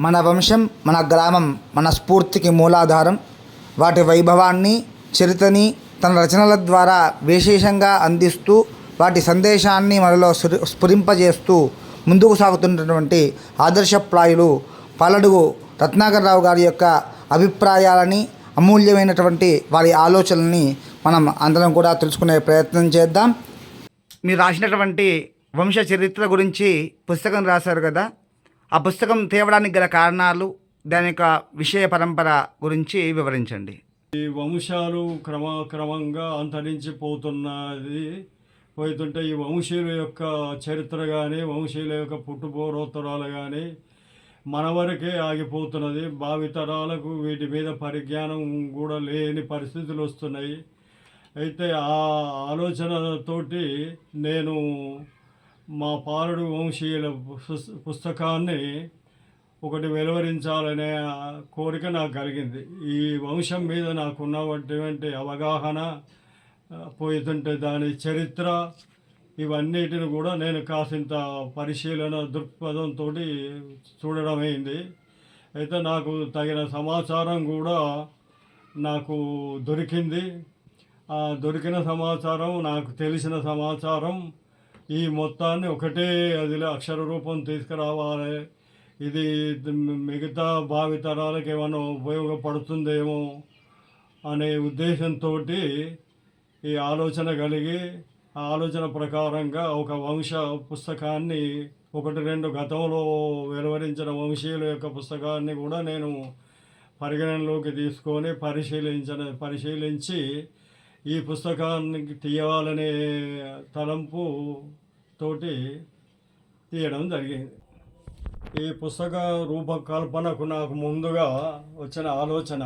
మన వంశం మన గ్రామం మన స్ఫూర్తికి మూలాధారం. వాటి వైభవాన్ని చరితని తన రచనల ద్వారా విశేషంగా అందిస్తూ వాటి సందేశాన్ని మనలో స్ఫురింపజేస్తూ ముందుకు సాగుతున్నటువంటి ఆదర్శప్రాయులు పాలడుగు రత్నాకరరావు గారి యొక్క అభిప్రాయాలని అమూల్యమైనటువంటి వారి ఆలోచనల్ని మనం అందరం కూడా తెలుసుకునే ప్రయత్నం చేద్దాం. మీరు రాసినటువంటి వంశ చరిత్ర గురించి పుస్తకం రాశారు కదా? ఆ పుస్తకం తేవడానికి గల కారణాలు దాని యొక్క విషయ పరంపర గురించి వివరించండి. ఈ వంశాలు క్రమక్రమంగా అంతరించిపోతున్నది. పోతుంటే ఈ వంశీయుల యొక్క చరిత్ర కానీ వంశీయుల యొక్క పుట్టుపోరోత్తరాలు కానీ మన వరకే ఆగిపోతున్నది. భావితరాలకు వీటి మీద పరిజ్ఞానం కూడా లేని పరిస్థితులు వస్తున్నాయి. అయితే ఆ ఆలోచనతోటి నేను మా పాలుడు వంశీయుల పుస్- పుస్తకాన్ని ఒకటి వెలువరించాలనే కోరిక నాకు కలిగింది. ఈ వంశం మీద నాకున్నటువంటి అవగాహన పోతుంటే దాని చరిత్ర ఇవన్నిటిని కూడా నేను కాసింత పరిశీలన దృక్పథంతో చూడడం అయింది అయితే నాకు తగిన సమాచారం కూడా నాకు దొరికింది. దొరికిన సమాచారం నాకు తెలిసిన సమాచారం ఈ మొత్తాన్ని ఒకటే అదిలో అక్షర రూపం తీసుకురావాలి. ఇది మిగతా భావితరాలకు ఏమైనా ఉపయోగపడుతుందేమో అనే ఉద్దేశంతో ఈ ఆలోచన కలిగి ఆ ఆలోచన ప్రకారంగా ఒక వంశ పుస్తకాన్ని ఒకటి రెండు గతంలో వెలువరించిన వంశీయుల యొక్క పుస్తకాన్ని కూడా నేను పరిగణనలోకి తీసుకొని పరిశీలించిన పరిశీలించి ఈ పుస్తకానికి తీయాలనే తలంపు తోటి తీయడం జరిగింది. ఈ పుస్తక రూపకల్పనకు నాకు ముందుగా వచ్చిన ఆలోచన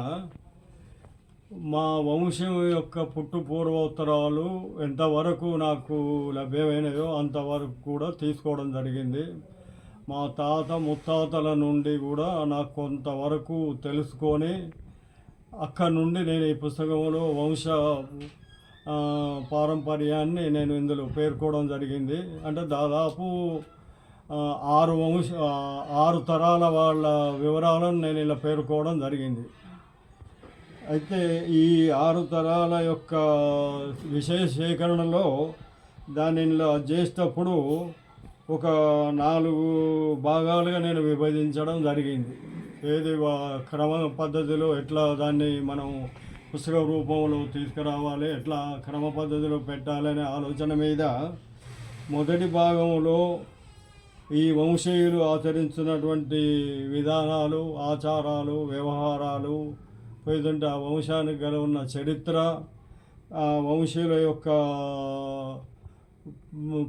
మా వంశం యొక్క పుట్టు పూర్వోత్తరాలు ఎంతవరకు నాకు లభ్యమైనదో అంతవరకు కూడా తీసుకోవడం జరిగింది. మా తాత ముత్తాతల నుండి కూడా నాకు కొంతవరకు తెలుసుకొని అక్కడ నుండి నేను ఈ పుస్తకంలో వంశ పారంపర్యాన్ని నేను ఇందులో పేర్కోవడం జరిగింది. అంటే దాదాపు ఆరు వంశ ఆరు తరాల వాళ్ళ వివరాలను నేను ఇలా పేర్కోవడం జరిగింది. అయితే ఈ ఆరు తరాల యొక్క విషయ సేకరణలో దానిలో చేసేటప్పుడు ఒక నాలుగు భాగాలుగా నేను విభజించడం జరిగింది. ఏది క్రమ పద్ధతిలో ఎట్లా దాన్ని మనం పుస్తక రూపంలో తీసుకురావాలి ఎట్లా క్రమ పద్ధతిలో పెట్టాలనే ఆలోచన మీద మొదటి భాగంలో ఈ వంశీయులు ఆచరించినటువంటి విధానాలు ఆచారాలు వ్యవహారాలు పోతుంటే ఆ వంశానికి గల ఉన్న చరిత్ర ఆ వంశీయుల యొక్క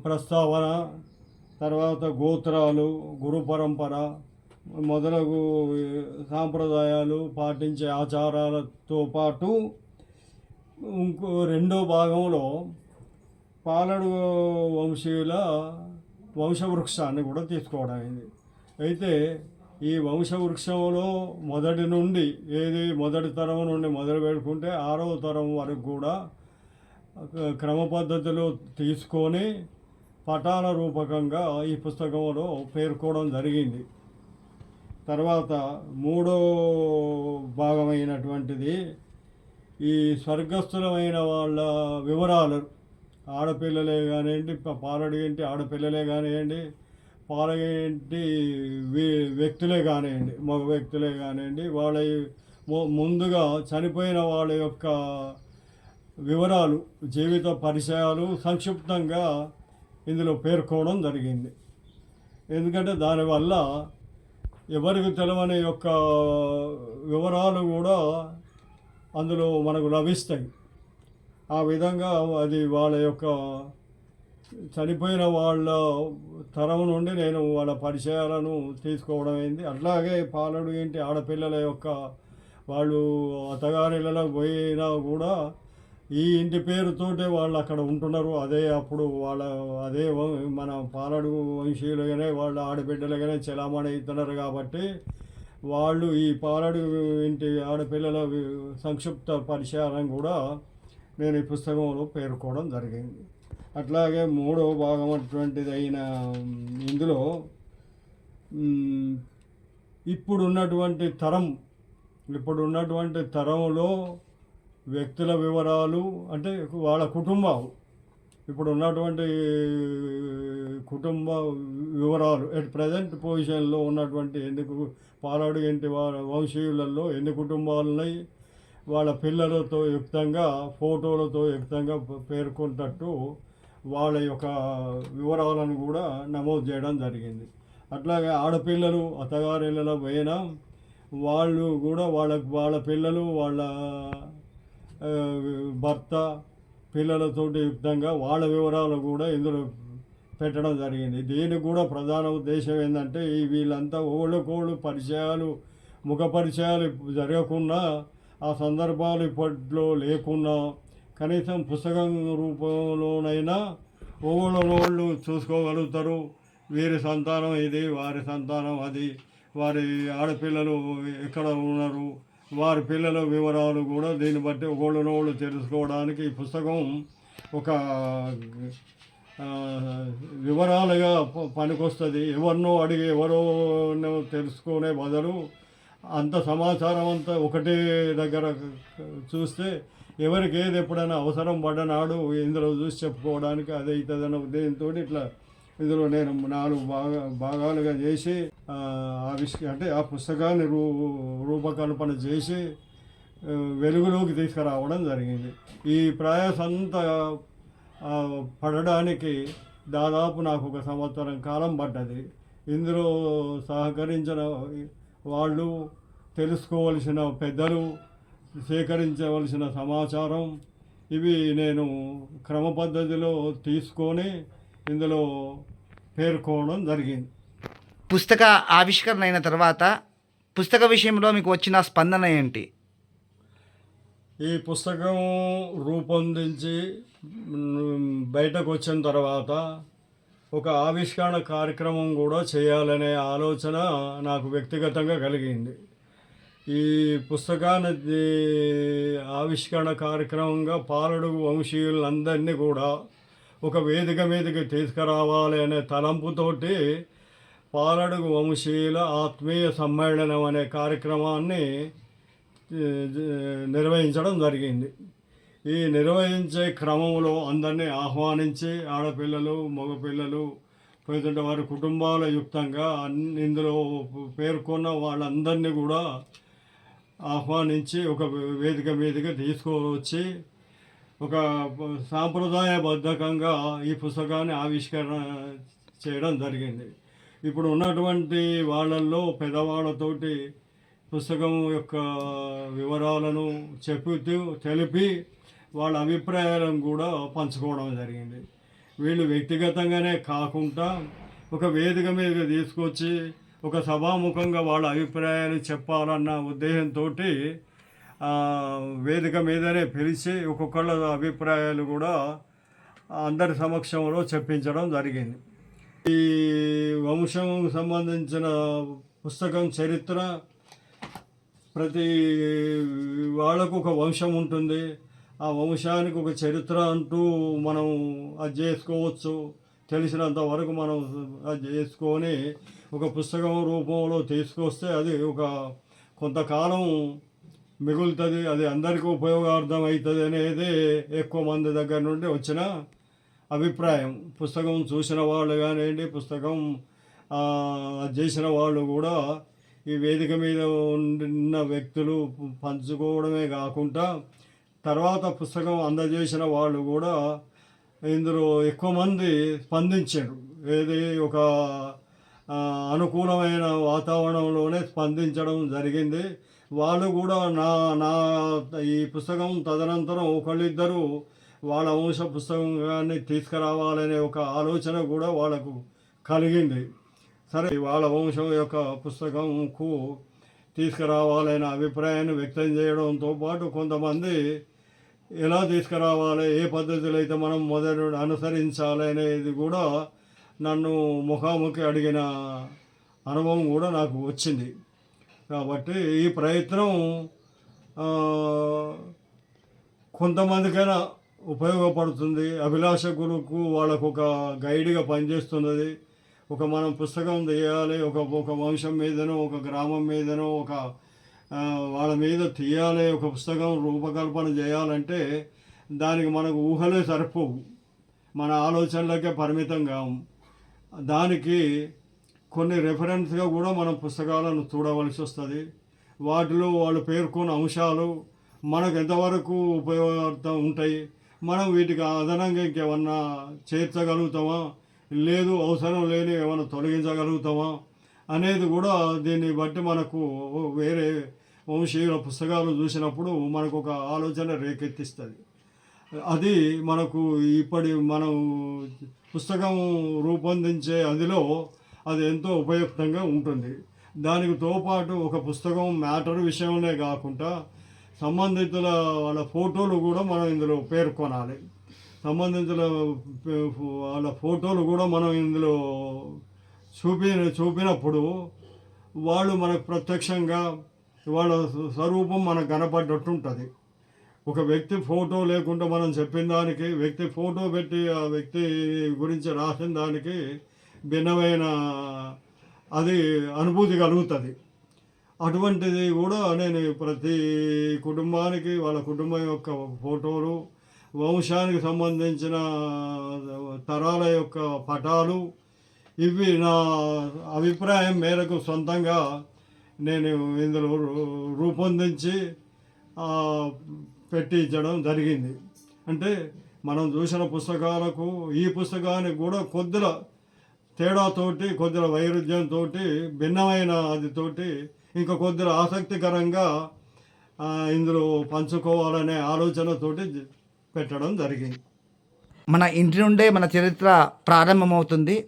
ప్రస్తావన తర్వాత గోత్రాలు గురు పరంపర మొదలగు సాంప్రదాయాలు పాటించే ఆచారాలతో పాటు ఇంకో రెండో భాగంలో పాలడు వంశీయుల వంశవృక్షాన్ని కూడా తీసుకోవడం అయింది. అయితే ఈ వంశవృక్షంలో మొదటి నుండి ఏది మొదటి తరం నుండి మొదలు పెట్టుకుంటే ఆరవ తరం వరకు కూడా క్రమ పద్ధతిలో తీసుకొని పటాల రూపకంగా ఈ పుస్తకంలో పేర్కోవడం జరిగింది. తర్వాత మూడో భాగమైనటువంటిది ఈ స్వర్గస్థులమైన వాళ్ళ వివరాలు. ఆడపిల్లలే కానివ్వండి పాలడు ఏంటి ఆడపిల్లలే కానివ్వండి పాలగేంటి వ్యక్తులే కానివ్వండి మగ వ్యక్తులే కానివ్వండి వాళ్ళ ము- ముందుగా చనిపోయిన వాళ్ళ యొక్క వివరాలు జీవిత పరిచయాలు సంక్షిప్తంగా ఇందులో పేర్కోవడం జరిగింది. ఎందుకంటే దానివల్ల ఎవరికి తెలవని యొక్క వివరాలు కూడా అందులో మనకు లభిస్తాయి. ఆ విధంగా అది వాళ్ళ యొక్క చనిపోయిన వాళ్ళ తరం నుండి నేను వాళ్ళ పరిచయాలను తీసుకోవడం అయింది. అట్లాగే పాలడు ఏంటి ఆడపిల్లల యొక్క వాళ్ళు అత్తగారిళ్ళలో పోయినా కూడా ఈ ఇంటి పేరుతోటే వాళ్ళు అక్కడ ఉంటున్నారు. అదే అప్పుడు వాళ్ళ అదే వం- మన పాలడు వంశీయులుగానే వాళ్ళ ఆడబిడ్డలుగానే చలామణి అవుతున్నారు కాబట్టి వాళ్ళు ఈ పాలడు ఇంటి ఆడపిల్లల సంక్షిప్త పరిచయం కూడా నేను ఈ పుస్తకంలో పేర్కోవడం జరిగింది. అట్లాగే మూడవ భాగం అటువంటిది అయిన ఇందులో ఇప్పుడున్నటువంటి తరం ఇప్పుడు ఉన్నటువంటి తరంలో వ్యక్తుల వివరాలు అంటే వాళ్ళ కుటుంబం ఇప్పుడు ఉన్నటువంటి కుటుంబ వివరాలు. ఎట్ ప్రజెంట్ పొజిషన్లో ఉన్నటువంటి ఎందుకు పాలాడు ఇంటి వాళ్ళ వంశీయులలో ఎన్ని కుటుంబాలు ఉన్నాయి? వాళ్ళ పిల్లలతో యుక్తంగా ఫోటోలతో యుక్తంగా పేర్కొంటట్టు వాళ్ళ యొక్క వివరాలను కూడా నమోదు చేయడం జరిగింది. అట్లాగే ఆడపిల్లలు అత్తగారిళ్ళలో పోయినా వాళ్ళు కూడా వాళ్ళ వాళ్ళ పిల్లలు వాళ్ళ భర్త పిల్లలతోటి యుక్తంగా వాళ్ళ వివరాలు కూడా ఇందులో పెట్టడం జరిగింది. దీనికి కూడా ప్రధాన ఉద్దేశం ఏంటంటే ఈ వీళ్ళంతా ఓళ్ళకోళ్ళు పరిచయాలు ముఖ పరిచయాలు జరగకుండా ఆ సందర్భాలు ఇప్పట్లో లేకున్నా కనీసం పుస్తకం రూపంలోనైనా ఓళ్ళనోళ్ళు చూసుకోగలుగుతారు. వీరి సంతానం ఇది వారి సంతానం అది వారి ఆడపిల్లలు ఎక్కడ ఉన్నారు వారి పిల్లల వివరాలు కూడా దీన్ని బట్టి ఒకళ్ళనోళ్ళు తెలుసుకోవడానికి ఈ పుస్తకం ఒక వివరాలుగా ప- పనికొస్తుంది. ఎవరినో అడిగి ఎవరో తెలుసుకునే బదులు అంత సమాచారం అంతా ఒకటే దగ్గర చూస్తే ఎవరికి ఏది ఎప్పుడైనా అవసరం పడ్డనాడు ఇందులో చూసి చెప్పుకోవడానికి అది అవుతుందన్న ఉద్దేశంతో ఇట్లా ఇందులో నేను నాలుగు భాగా భాగాలుగా చేసి ఆ, ఆవిష్క అంటే ఆ పుస్తకాన్ని రూ రూపకల్పన చేసి వెలుగులోకి తీసుకురావడం జరిగింది. ఈ ప్రయాస అంతా పడడానికి దాదాపు నాకు ఒక సంవత్సరం కాలం పడ్డది. ఇందులో సహకరించిన వాళ్ళు తెలుసుకోవలసిన పెద్దలు సేకరించవలసిన సమాచారం ఇవి నేను క్రమ పద్ధతిలో తీసుకొని ఇందులో పేర్కోవడం జరిగింది. పుస్తక ఆవిష్కరణ అయిన తర్వాత పుస్తక విషయంలో మీకు వచ్చిన స్పందన ఏంటి? ఈ పుస్తకం రూపొందించి బయటకు వచ్చిన తర్వాత ఒక ఆవిష్కరణ కార్యక్రమం కూడా చేయాలనే ఆలోచన నాకు వ్యక్తిగతంగా కలిగింది. ఈ పుస్తకాన్ని ఆవిష్కరణ కార్యక్రమంగా పాలడుగు వంశీయులందరినీ కూడా ఒక వేదిక మీదకి తీసుకురావాలి అనే తలంపుతోటి పాలడుగు వంశీయుల ఆత్మీయ సమ్మేళనం అనే కార్యక్రమాన్ని నిర్వహించడం జరిగింది. ఈ నిర్వహించే క్రమంలో అందరినీ ఆహ్వానించి ఆడపిల్లలు మగపిల్లలు పోతుంటే వారి కుటుంబాల యుక్తంగా అన్ని ఇందులో పేర్కొన్న వాళ్ళందరినీ కూడా ఆహ్వానించి ఒక వేదిక మీదుగా తీసుకువచ్చి ఒక సాంప్రదాయబద్ధకంగా ఈ పుస్తకాన్ని ఆవిష్కరణ చేయడం జరిగింది. ఇప్పుడు ఉన్నటువంటి వాళ్ళల్లో పెద్దవాళ్ళతోటి పుస్తకం యొక్క వివరాలను చెప్పుతూ తెలిపి వాళ్ళ అభిప్రాయాలను కూడా పంచుకోవడం జరిగింది. వీళ్ళు వ్యక్తిగతంగానే కాకుండా ఒక వేదిక మీద తీసుకొచ్చి ఒక సభాముఖంగా వాళ్ళ అభిప్రాయాలు చెప్పాలన్న ఉద్దేశంతో వేదిక మీదనే పిలిచి ఒక్కొక్కళ్ళ అభిప్రాయాలు కూడా అందరి సమక్షంలో చెప్పించడం జరిగింది. ఈ వంశం సంబంధించిన పుస్తకం చరిత్ర ప్రతి వాళ్ళకు ఒక వంశం ఉంటుంది. ఆ వంశానికి ఒక చరిత్ర అంటూ మనం అది చేసుకోవచ్చు. తెలిసినంత వరకు మనం అది చేసుకొని ఒక పుస్తకం రూపంలో తీసుకొస్తే అది ఒక కొంతకాలం మిగులుతుంది అది అందరికీ ఉపయోగార్థం అవుతుంది అనేది ఎక్కువ మంది దగ్గర నుండి వచ్చిన అభిప్రాయం. పుస్తకం చూసిన వాళ్ళు కానివ్వండి పుస్తకం చేసిన వాళ్ళు కూడా ఈ వేదిక మీద ఉన్న వ్యక్తులు పంచుకోవడమే కాకుండా తర్వాత పుస్తకం అందజేసిన వాళ్ళు కూడా ఇందులో ఎక్కువ మంది స్పందించారు. ఏది ఒక అనుకూలమైన వాతావరణంలోనే స్పందించడం జరిగింది. వాళ్ళు కూడా నా నా ఈ పుస్తకం తదనంతరం ఒకళ్ళిద్దరూ వాళ్ళ వంశ పుస్తకాన్ని తీసుకురావాలనే ఒక ఆలోచన కూడా వాళ్ళకు కలిగింది. సరే వాళ్ళ వంశం యొక్క పుస్తకంకు తీసుకురావాలనే అభిప్రాయాన్ని వ్యక్తం చేయడంతో పాటు కొంతమంది ఎలా తీసుకురావాలి ఏ పద్ధతిలో అయితే మనం మొదలు అనుసరించాలి అనేది కూడా నన్ను ముఖాముఖి అడిగిన అనుభవం కూడా నాకు వచ్చింది. కాబట్టి ఈ ప్రయత్నం కొంతమందికైనా ఉపయోగపడుతుంది. అభిలాష గురుకు వాళ్ళకు ఒక గైడ్గా పనిచేస్తున్నది. ఒక మనం పుస్తకం తీయాలి ఒక ఒక వంశం మీదనో ఒక గ్రామం మీదనో ఒక వాళ్ళ మీద తీయాలి ఒక పుస్తకం రూపకల్పన చేయాలంటే దానికి మనకు ఊహలే సరిపోవు. మన ఆలోచనలకే పరిమితం కాము దానికి కొన్ని రెఫరెన్స్గా కూడా మనం పుస్తకాలను చూడవలసి వస్తుంది. వాటిలో వాళ్ళు పేర్కొన్న అంశాలు మనకు ఎంతవరకు ఉపయోగపడతా ఉంటాయి. మనం వీటికి అదనంగా ఇంకేమన్నా చేర్చగలుగుతామా? లేదు అవసరం లేని ఏమైనా తొలగించగలుగుతామా? అనేది కూడా దీన్ని బట్టి మనకు వేరే వంశీయుల పుస్తకాలు చూసినప్పుడు మనకు ఒక ఆలోచన రేకెత్తిస్తుంది. అది మనకు ఇప్పటి మనం పుస్తకం రూపొందించే అదిలో అది ఎంతో ఉపయుక్తంగా ఉంటుంది. దానికి తోపాటు ఒక పుస్తకం మ్యాటర్ విషయంలో కాకుండా సంబంధితుల వాళ్ళ ఫోటోలు కూడా మనం ఇందులో పేర్కొనాలి. సంబంధితుల పే- వాళ్ళ ఫోటోలు కూడా మనం ఇందులో చూపి చూపినప్పుడు వాళ్ళు మనకు ప్రత్యక్షంగా వాళ్ళ స్వరూపం మనకు కనపడ్డట్టు ఉంటుంది ఒక వ్యక్తి ఫోటో లేకుండా మనం చెప్పిన దానికి వ్యక్తి ఫోటో పెట్టి ఆ వ్యక్తి గురించి రాసిన దానికి భిన్నమైన అది అనుభూతి కలుగుతుంది. అటువంటిది కూడా నేను ప్రతి కుటుంబానికి వాళ్ళ కుటుంబం యొక్క ఫోటోలు వంశానికి సంబంధించిన తరాల యొక్క పటాలు ఇవి నా అభిప్రాయం మేరకు సొంతంగా నేను ఇందులో రూపొందించి పెట్టించడం జరిగింది. అంటే మనం చూసిన పుస్తకాలకు ఈ పుస్తకానికి కూడా కొద్దిగా తేడాతోటి కొద్దిగా వైరుధ్యంతో భిన్నమైన అదితోటి ఇంకా కొద్దిగా ఆసక్తికరంగా ఇందులో పంచుకోవాలనే ఆలోచనతోటి పెట్టడం జరిగింది. మన ఇంటి నుండే మన చరిత్ర ప్రారంభమవుతుంది.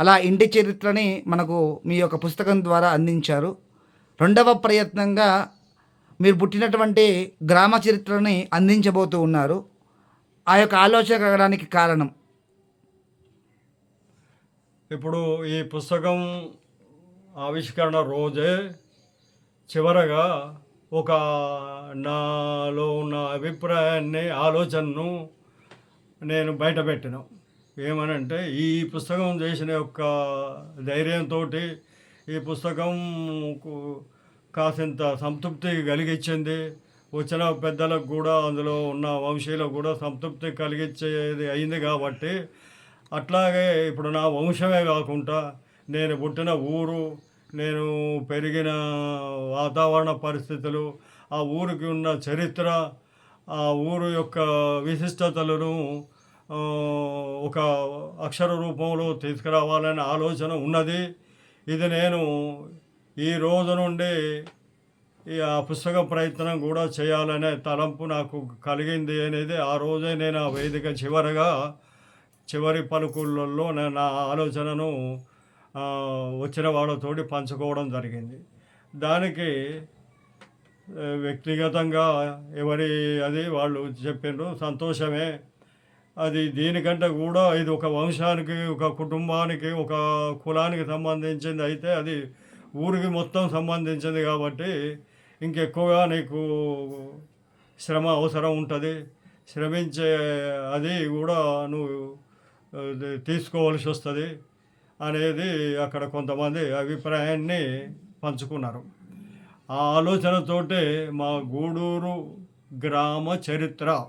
అలా ఇంటి చరిత్రని మనకు మీ యొక్క పుస్తకం ద్వారా అందించారు. రెండవ ప్రయత్నంగా మీరు పుట్టినటువంటి గ్రామ చరిత్రని అందించబోతూ ఉన్నారు. ఆ యొక్క ఆలోచన కలగడానికి కారణం ఇప్పుడు ఈ పుస్తకం ఆవిష్కరణ రోజే చివరగా ఒక నాలో ఉన్న అభిప్రాయాన్ని ఆలోచనను నేను బయటపెట్టిన. ఏమనంటే ఈ పుస్తకం చేసిన యొక్క ధైర్యంతో ఈ పుస్తకం కాసింత సంతృప్తి కలిగించింది వచ్చిన పెద్దలకు కూడా అందులో ఉన్న వంశీయులకు కూడా సంతృప్తి కలిగించేది అయింది కాబట్టి అట్లాగే ఇప్పుడు నా వంశమే కాకుండా నేను పుట్టిన ఊరు నేను పెరిగిన వాతావరణ పరిస్థితులు ఆ ఊరికి ఉన్న చరిత్ర ఆ ఊరు యొక్క విశిష్టతలను ఒక అక్షర రూపంలో తీసుకురావాలనే ఆలోచన ఉన్నది. ఇది నేను ఈ రోజు నుండి ఈ ఆ పుస్తక ప్రయత్నం కూడా చేయాలనే తలంపు నాకు కలిగింది అనేది ఆ రోజే నేను ఆ వేదిక చివరగా చివరి పలుకులలో నేను నా ఆలోచనను వచ్చిన వాళ్ళతోటి పంచుకోవడం జరిగింది. దానికి వ్యక్తిగతంగా ఎవరి అది వాళ్ళు చెప్పిండ్రు సంతోషమే. అది దీనికంటే కూడా ఇది ఒక వంశానికి ఒక కుటుంబానికి ఒక కులానికి సంబంధించింది అయితే అది ఊరికి మొత్తం సంబంధించింది కాబట్టి ఇంకెక్కువగా నీకు శ్రమ అవసరం ఉంటుంది. శ్రమించే అది కూడా నువ్వు తీసుకోవాల్సి వస్తుంది అనేది అక్కడ కొంతమంది అభిప్రాయాన్ని పంచుకున్నారు. ఆ ఆలోచనతోటే మా గూడూరు గ్రామ చరిత్ర.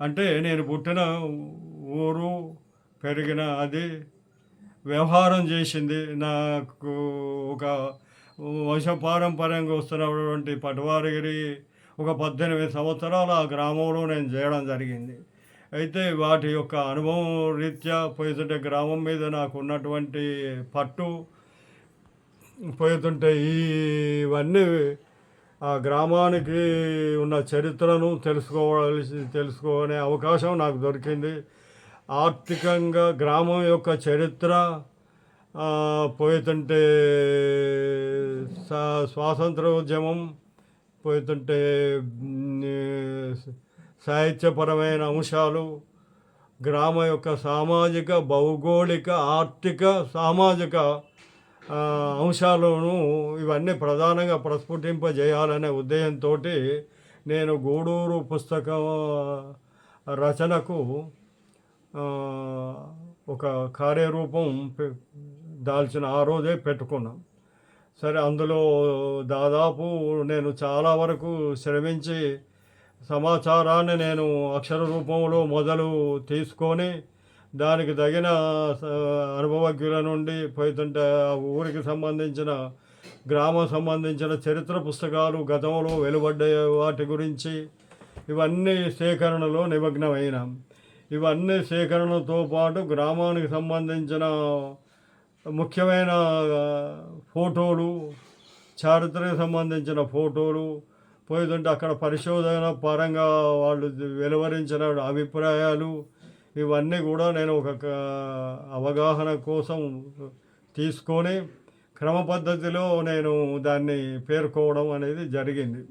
అంటే నేను పుట్టిన ఊరు పెరిగిన అది వ్యవహారం చేసింది. నాకు ఒక వంశపారంపర్యంగా వస్తున్నటువంటి పటవారిగిరి ఒక పద్దెనిమిది సంవత్సరాలు ఆ గ్రామంలో నేను చేయడం జరిగింది. అయితే వాటి యొక్క అనుభవం రీత్యా పోతుంటే గ్రామం మీద నాకు ఉన్నటువంటి పట్టు పోతుంటే ఇవన్నీ ఆ గ్రామానికి ఉన్న చరిత్రను తెలుసుకోవాల్సి తెలుసుకునే అవకాశం నాకు దొరికింది. ఆర్థికంగా గ్రామం యొక్క చరిత్ర పోయితుంటే సా స్వాతంత్ర ఉద్యమం పోయితుంటే సాహిత్యపరమైన అంశాలు గ్రామ యొక్క సామాజిక భౌగోళిక ఆర్థిక సామాజిక అంశాలను ఇవన్నీ ప్రధానంగా ప్రస్ఫుటింపజేయాలనే ఉద్దేశంతో నేను గూడూరు పుస్తకం రచనకు ఒక కార్యరూపం దాల్చిన ఆ రోజే పెట్టుకున్నాం. సరే అందులో దాదాపు నేను చాలా వరకు శ్రమించి సమాచారాన్ని నేను అక్షర రూపంలో మొదలు తీసుకొని దానికి తగిన అనుభవజ్ఞుల నుండి పోతుంటే ఆ ఊరికి సంబంధించిన గ్రామం సంబంధించిన చరిత్ర పుస్తకాలు గతంలో వెలువడ్డ వాటి గురించి ఇవన్నీ సేకరణలో నిమగ్నమైనాం. ఇవన్నీ సేకరణతో పాటు గ్రామానికి సంబంధించిన ముఖ్యమైన ఫోటోలు చారిత్రకు సంబంధించిన ఫోటోలు పోతుంటే అక్కడ పరిశోధన పరంగా వాళ్ళు వెలువరించిన అభిప్రాయాలు ఇవన్నీ కూడా నేను ఒక అవగాహన కోసం తీసుకొని క్రమ పద్ధతిలో నేను దాన్ని పేర్కోవడం అనేది జరిగింది.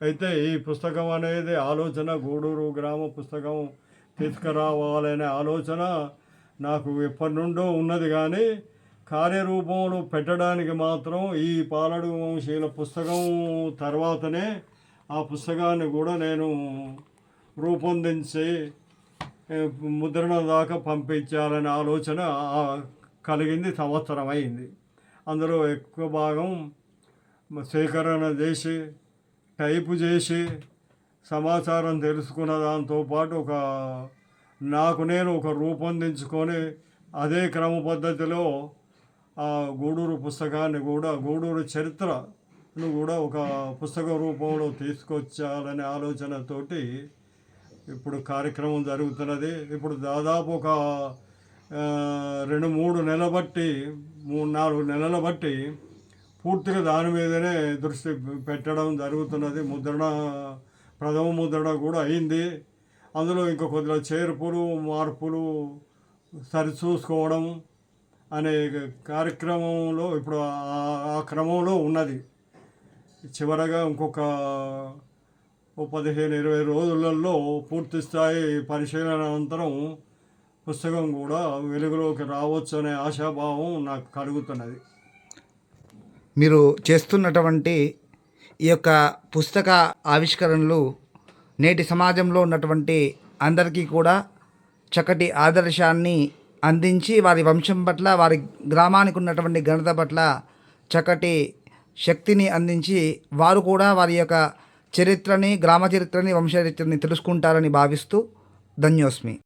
అయితే ఈ పుస్తకం అనేది ఆలోచన గూడూరు గ్రామ పుస్తకం తీసుకురావాలనే ఆలోచన నాకు ఎప్పటి నుండో ఉన్నది కానీ కార్యరూపంలో పెట్టడానికి మాత్రం ఈ పాలడు వంశీల పుస్తకం తర్వాతనే ఆ పుస్తకాన్ని కూడా నేను రూపొందించి ముద్రణ దాకా పంపించాలనే ఆలోచన కలిగింది సంవత్సరం అయింది అందులో ఎక్కువ భాగం సేకరణ చేసి టైపు చేసి సమాచారం తెలుసుకున్న దాంతో పాటు ఒక నాకు నేను ఒక రూపొందించుకొని అదే క్రమ పద్ధతిలో ఆ గూడూరు పుస్తకాన్ని కూడా గూడూరు చరిత్ర కూడా ఒక పుస్తక రూపంలో తీసుకొచ్చాలనే ఆలోచనతోటి ఇప్పుడు కార్యక్రమం జరుగుతున్నది. ఇప్పుడు దాదాపు ఒక రెండు మూడు నెలల బట్టి మూడు నాలుగు నెలల బట్టి పూర్తిగా దాని మీదనే దృష్టి పెట్టడం జరుగుతున్నది. ముద్రణ ప్రథమ ముద్రణ కూడా అయింది. అందులో ఇంకా కొద్దిగా చేర్పులు మార్పులు సరిచూసుకోవడం అనే కార్యక్రమంలో ఇప్పుడు ఆ క్రమంలో ఉన్నది. చివరగా ఇంకొక ఓ పదిహేను ఇరవై రోజులలో పూర్తి స్థాయి పరిశీలన అనంతరం పుస్తకం కూడా వెలుగులోకి రావచ్చు అనే ఆశాభావం నాకు కలుగుతున్నది. మీరు చేస్తున్నటువంటి ఈ యొక్క పుస్తక ఆవిష్కరణలు నేటి సమాజంలో ఉన్నటువంటి అందరికీ కూడా చక్కటి ఆదర్శాన్ని అందించి వారి వంశం పట్ల వారి గ్రామానికి ఉన్నటువంటి ఘనత పట్ల చక్కటి శక్తిని అందించి వారు కూడా వారి యొక్క చరిత్రని గ్రామ చరిత్రని వంశ చరిత్రని తెలుసుకుంటారని భావిస్తూ ధన్యోస్మి.